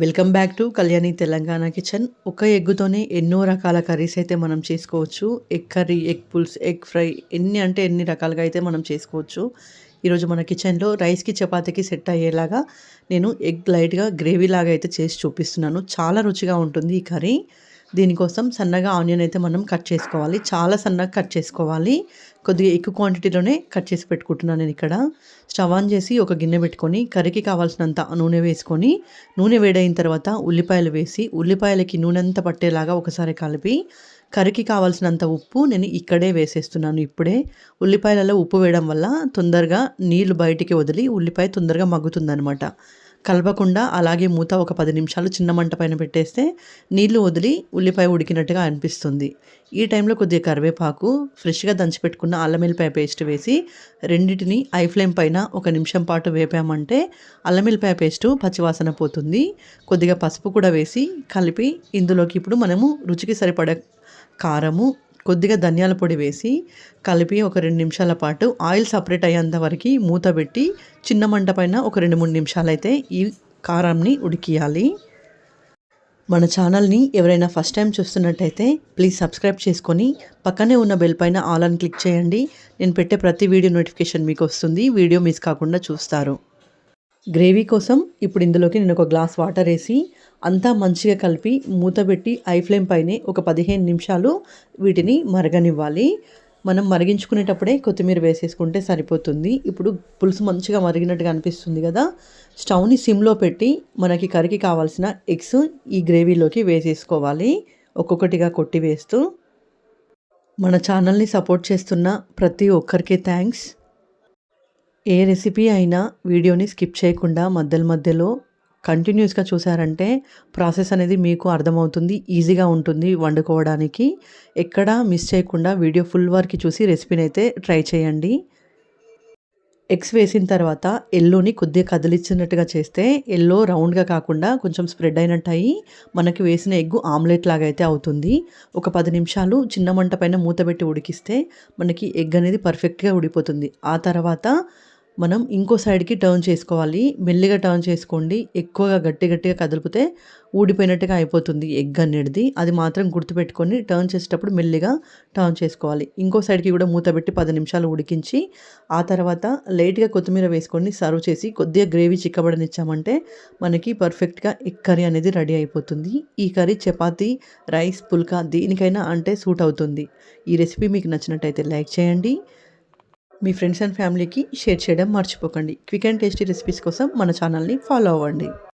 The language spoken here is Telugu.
Welcome back to Kalyani Telangana kitchen ఒక ఎగ్గుతోనే ఎన్నో రకాల కర్రీస్ అయితే మనం చేసుకోవచ్చు. ఎగ్ కర్రీ ఎగ్ పుల్స్ ఎగ్ ఫ్రై ఎన్ని అంటే ఎన్ని రకాలుగా అయితే మనం చేసుకోవచ్చు. ఈరోజు మన కిచెన్లో రైస్కి చపాతీకి సెట్ అయ్యేలాగా నేను ఎగ్ లైట్గా గ్రేవీ లాగా అయితే చేసి చూపిస్తున్నాను. చాలా రుచిగా ఉంటుంది ఈ కర్రీ దీనికోసం సన్నగా ఆనియన్ అయితే మనం కట్ చేసుకోవాలి. చాలా సన్నగా కట్ చేసుకోవాలి. కొద్దిగా ఎక్కువ క్వాంటిటీలోనే కట్ చేసి పెట్టుకుంటున్నాను నేను ఇక్కడ. స్టవ్ ఆన్ చేసి ఒక గిన్నె పెట్టుకొని కర్రీకి కావాల్సినంత నూనె వేసుకొని నూనె వేడైన తర్వాత ఉల్లిపాయలు వేసి ఉల్లిపాయలకి నూనె అంతా పట్టేలాగా ఒకసారి కలిపి కర్రీకి కావాల్సినంత ఉప్పు నేను ఇక్కడే వేసేస్తున్నాను ఇప్పుడే. ఉల్లిపాయలలో ఉప్పు వేయడం వల్ల తొందరగా నీళ్ళు బయటికి వదిలి ఉల్లిపాయ తొందరగా మగ్గుతుందనమాట కలపకుండా అలాగే మూత ఒక పది నిమిషాలు చిన్న మంట పైన పెట్టేస్తే నీళ్ళు వదిలి ఉల్లిపాయ ఉడికినట్టుగా అనిపిస్తుంది. ఈ టైంలో కొద్దిగా కరివేపాకు ఫ్రెష్గా దంచిపెట్టుకున్న అల్లం వెల్లిపాయ పేస్ట్ వేసి రెండింటిని ఐ ఫ్లేమ్ పైన ఒక నిమిషం పాటు వేపామంటే అల్లం వెల్లిపాయ పేస్టు పచ్చివాసన పోతుంది. కొద్దిగా పసుపు కూడా వేసి కలిపి ఇందులోకి ఇప్పుడు మనము రుచికి సరిపడ కారము కొద్దిగా ధనియాల పొడి వేసి కలిపి ఒక రెండు నిమిషాల పాటు ఆయిల్ సపరేట్ అయ్యేంత వరకు మూత పెట్టి చిన్న మంట పైన ఒక రెండు మూడు నిమిషాలు అయితే ఈ కారంని ఉడికియాలి. మన ఛానల్ని ఎవరైనా ఫస్ట్ టైం చూస్తున్నట్టయితే ప్లీజ్ సబ్స్క్రైబ్ చేసుకొని పక్కనే ఉన్న బెల్ పైన ఆల్ అని క్లిక్ చేయండి. నేను పెట్టే ప్రతి వీడియో నోటిఫికేషన్ మీకు వస్తుంది. వీడియో మిస్ కాకుండా చూస్తారు. గ్రేవీ కోసం ఇప్పుడు ఇందులోకి నేను ఒక గ్లాస్ వాటర్ వేసి అంతా మంచిగా కలిపి మూత పెట్టి ఐ ఫ్లేమ్ పైనే ఒక పదిహేను నిమిషాలు వీటిని మరగనివ్వాలి. మనం మరిగించుకునేటప్పుడే కొత్తిమీర వేసేసుకుంటే సరిపోతుంది. ఇప్పుడు పులుసు మంచిగా మరిగినట్టుగా అనిపిస్తుంది కదా. స్టవ్ని సిమ్లో పెట్టి మనకి కరికి కావాల్సిన ఎగ్స్ ఈ గ్రేవీలోకి వేసేసుకోవాలి. ఒక్కొక్కటిగా కొట్టి వేస్తూ మన ఛానల్ని సపోర్ట్ చేస్తున్న ప్రతి ఒక్కరికి థ్యాంక్స్. ఏ రెసిపీ అయినా వీడియోని స్కిప్ చేయకుండా మధ్యలో మధ్యలో కంటిన్యూస్గా చూసారంటే ప్రాసెస్ అనేది మీకు అర్థమవుతుంది ఈజీగా ఉంటుంది వండుకోవడానికి. ఎక్కడా మిస్ చేయకుండా వీడియో ఫుల్ వరకు చూసి రెసిపీని అయితే ట్రై చేయండి. ఎగ్స్ వేసిన తర్వాత ఎల్లోని కొద్దిగా కదిలిచ్చినట్టుగా చేస్తే ఎల్లో రౌండ్గా కాకుండా కొంచెం స్ప్రెడ్ అయినట్టు అయ్యి మనకి వేసిన ఎగ్గు ఆమ్లెట్ లాగా అయితే అవుతుంది. ఒక పది నిమిషాలు చిన్న మంట పైన మూత పెట్టి ఉడికిస్తే మనకి ఎగ్ అనేది పర్ఫెక్ట్గా ఉడిపోతుంది. ఆ తర్వాత మనం ఇంకో సైడ్కి టర్న్ చేసుకోవాలి. మెల్లిగా టర్న్ చేసుకోండి. ఎక్కువగా గట్టి గట్టిగా కదిలిపితే ఊడిపోయినట్టుగా అయిపోతుంది ఎగ్ అనేది. అది మాత్రం గుర్తుపెట్టుకొని టర్న్ చేసేటప్పుడు మెల్లిగా టర్న్ చేసుకోవాలి. ఇంకో సైడ్కి కూడా మూత పెట్టి పది నిమిషాలు ఉడికించి ఆ తర్వాత లైట్గా కొత్తిమీర వేసుకొని సర్వ్ చేసి కొద్దిగా గ్రేవీ చిక్కబడనిచ్చామంటే మనకి పర్ఫెక్ట్గా ఎగ్ కర్రీ అనేది రెడీ అయిపోతుంది. ఈ కర్రీ చపాతీ రైస్ పుల్కా దేనికైనా అంటే సూట్ అవుతుంది. ఈ రెసిపీ మీకు నచ్చినట్టయితే లైక్ చేయండి. మీ ఫ్రెండ్స్ అండ్ ఫ్యామిలీకి షేర్ చేయడం మర్చిపోకండి. క్విక్ అండ్ టేస్టీ రెసిపీస్ కోసం మన ఛానల్ని ఫాలో అవ్వండి.